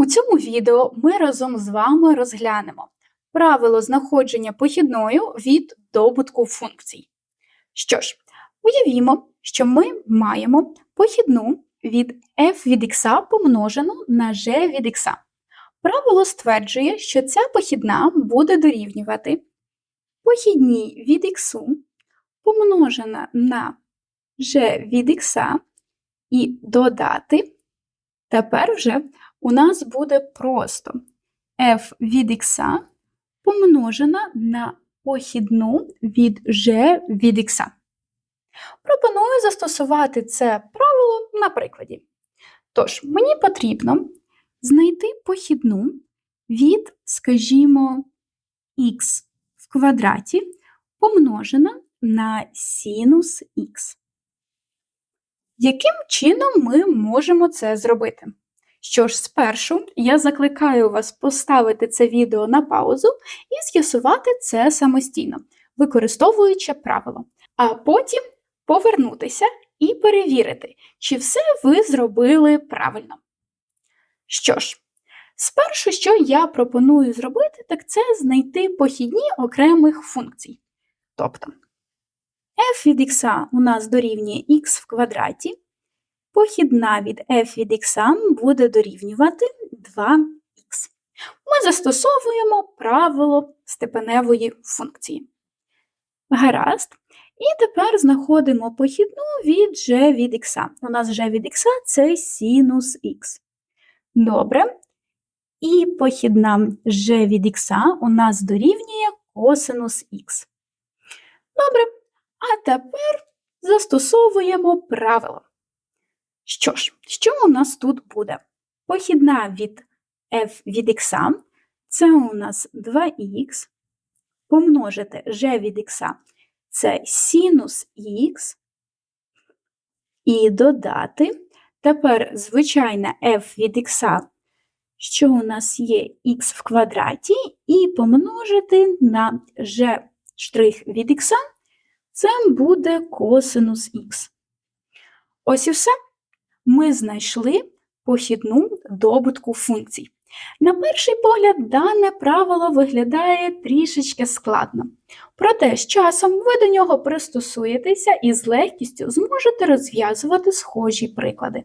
У цьому відео ми разом з вами розглянемо правило знаходження похідною від добутку функцій. Що ж, уявімо, що ми маємо похідну від f від x помножену на g від x. Правило стверджує, що ця похідна буде дорівнювати похідній від x помножена на g від x і додати. Тепер вже у нас буде просто f від x помножена на похідну від g від x. Пропоную застосувати це правило на прикладі. Тож, мені потрібно знайти похідну від, скажімо, х в квадраті помножена на синус х. Яким чином ми можемо це зробити? Що ж, спершу я закликаю вас поставити це відео на паузу і з'ясувати це самостійно, використовуючи правило, а потім повернутися і перевірити, чи все ви зробили правильно. Що ж, спершу, що я пропоную зробити, так це знайти похідні окремих функцій. Тобто f від x у нас дорівнює x в квадраті, похідна від f від x буде дорівнювати 2х. Ми застосовуємо правило степеневої функції. Гаразд. І тепер знаходимо похідну від g від x. У нас g від x це синус х. Добре. І похідна g від x у нас дорівнює косинус х. Добре. А тепер застосовуємо правило. Що ж, що у нас тут буде? Похідна від f від x це у нас 2х, помножити g від x це синус х, і додати. Тепер звичайна f від x, що у нас є х в квадраті, і помножити на g' від x, це буде косинус х. Ось і все. Ми знайшли похідну добутку функцій. На перший погляд, дане правило виглядає трішечки складно. Проте з часом ви до нього пристосуєтеся і з легкістю зможете розв'язувати схожі приклади.